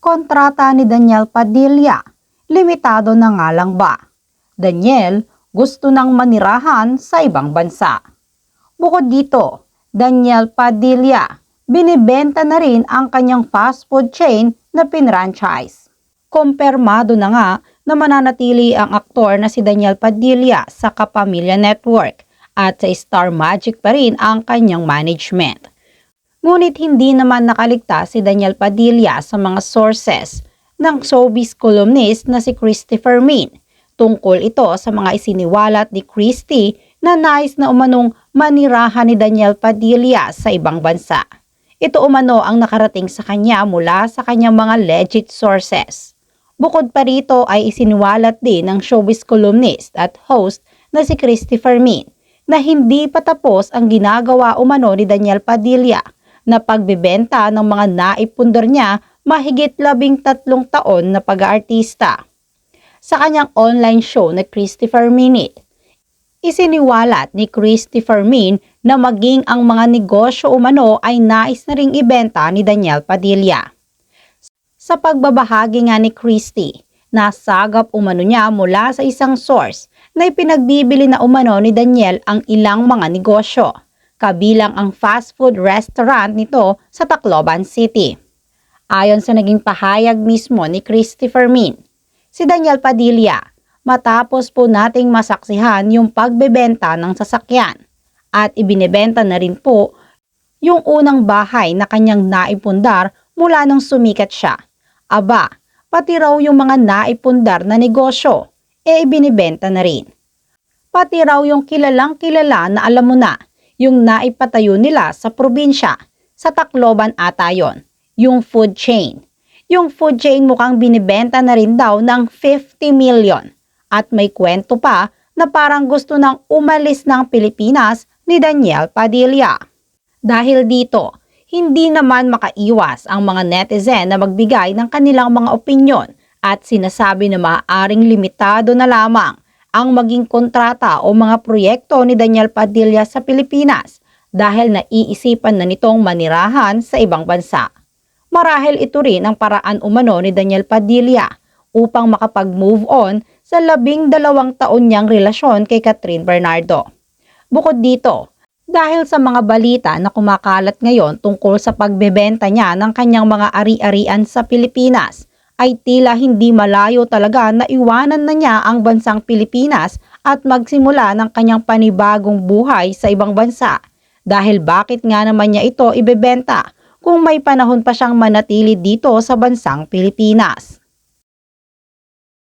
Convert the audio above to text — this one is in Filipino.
Kontrata ni Daniel Padilla, limitado na nga lang ba? Daniel, gusto nang manirahan sa ibang bansa. Bukod dito, Daniel Padilla, binibenta na rin ang kanyang fast food chain na pinranchise. Kumpirmado na nga na mananatili ang aktor na si Daniel Padilla sa Kapamilya Network at sa Star Magic pa rin ang kanyang management. Ngunit hindi naman nakaligtas si Daniel Padilla sa mga sources ng showbiz columnist na si Christopher Min. Tungkol ito sa mga isiniwalat ni Christy na nais na umanong manirahan ni Daniel Padilla sa ibang bansa. Ito umano ang nakarating sa kanya mula sa kanyang mga legit sources. Bukod pa rito ay isiniwalat din ng showbiz columnist at host na si Christopher Min na hindi pa tapos ang ginagawa umano ni Daniel Padilla na pagbebenta ng mga naipundar niya mahigit labing tatlong taon na pag-aartista. Sa kanyang online show na Christopher Minute, isiniwalat ni Christopher Min na maging ang mga negosyo umano ay nais na ring ibenta ni Daniel Padilla. Sa pagbabahagi nga ni Christy, nasagap umano niya mula sa isang source na ipinagbibili na umano ni Daniel ang ilang mga negosyo, kabilang ang fast food restaurant nito sa Tacloban City. Ayon sa naging pahayag mismo ni Christopher Min, si Daniel Padilla, matapos po nating masaksihan yung pagbebenta ng sasakyan at ibinebenta na rin po yung unang bahay na kanyang naipundar mula nung sumikat siya. Aba, pati raw yung mga naipundar na negosyo, e ibinibenta na rin. Pati raw yung kilalang kilala na alam mo na, yung naipatayo nila sa probinsya, sa Tacloban ata yon, yung food chain. Yung food chain mukhang binibenta na rin daw ng 50 million. At may kwento pa na parang gusto nang umalis ng Pilipinas ni Daniel Padilla. Dahil dito, hindi naman makaiwas ang mga netizen na magbigay ng kanilang mga opinyon at sinasabi na maaaring limitado na lamang ang maging kontrata o mga proyekto ni Daniel Padilla sa Pilipinas dahil naiisipan na nitong manirahan sa ibang bansa. Marahil ito rin ang paraan umano ni Daniel Padilla upang makapag-move on sa labing dalawang taon niyang relasyon kay Catherine Bernardo. Bukod dito, dahil sa mga balita na kumakalat ngayon tungkol sa pagbebenta niya ng kanyang mga ari-arian sa Pilipinas, ay tila hindi malayo talaga na iwanan na niya ang bansang Pilipinas at magsimula ng kanyang panibagong buhay sa ibang bansa. Dahil bakit nga naman niya ito ibebenta kung may panahon pa siyang manatili dito sa bansang Pilipinas?